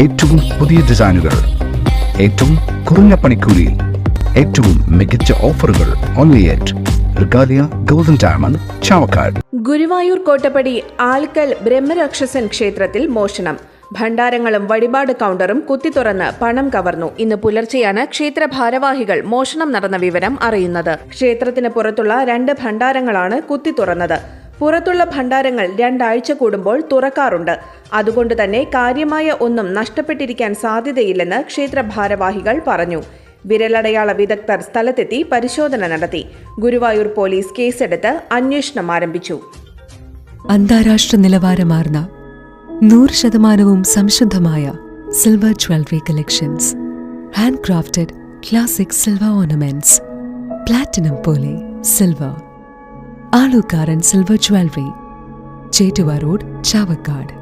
ഏറ്റവും പുതിയ ഡിസൈനുകൾ ഏറ്റവും കുറഞ്ഞ പണിക്കൂലിയിൽ ഏറ്റവും മികച്ച ഓഫറുകൾ ഓൺലി അറ്റ് ഗുരുവായൂർ കോട്ടപ്പടി ആൽക്കൽ ബ്രഹ്മരാക്ഷസൻ ക്ഷേത്രത്തിൽ മോഷണം. ഭണ്ഡാരങ്ങളും വഴിപാട് കൗണ്ടറും കുത്തിത്തുറന്ന് പണം കവർന്നു. ഇന്ന് പുലർച്ചെയാണ് ക്ഷേത്ര ഭാരവാഹികൾ മോഷണം നടന്ന വിവരം അറിയുന്നത്. ക്ഷേത്രത്തിന് പുറത്തുള്ള രണ്ട് ഭണ്ഡാരങ്ങളാണ് കുത്തിത്തുറന്നത് പുറത്തുള്ള ഭണ്ഡാരങ്ങൾ രണ്ടാഴ്ച കൂടുമ്പോൾ തുറക്കാറുണ്ട്. അതുകൊണ്ട് തന്നെ കാര്യമായ ഒന്നും നഷ്ടപ്പെട്ടിരിക്കാൻ സാധ്യതയില്ലെന്ന് ക്ഷേത്ര ഭാരവാഹികൾ പറഞ്ഞു. വിരലടയാള വിദഗ്ധർ സ്ഥലത്തെത്തി പരിശോധന നടത്തി. ഗുരുവായൂർ പോലീസ് കേസെടുത്ത് അന്വേഷണം ആരംഭിച്ചു. അന്താരാഷ്ട്ര നിലവാരമാർന്ന നൂറ് ശതമാനവും സംശുദ്ധമായ silver jewellery collections. Hand crafted classic silver ornaments. Platinum പോലെ silver. Alookkaran silver jewellery. Chettuva road Chavakkad.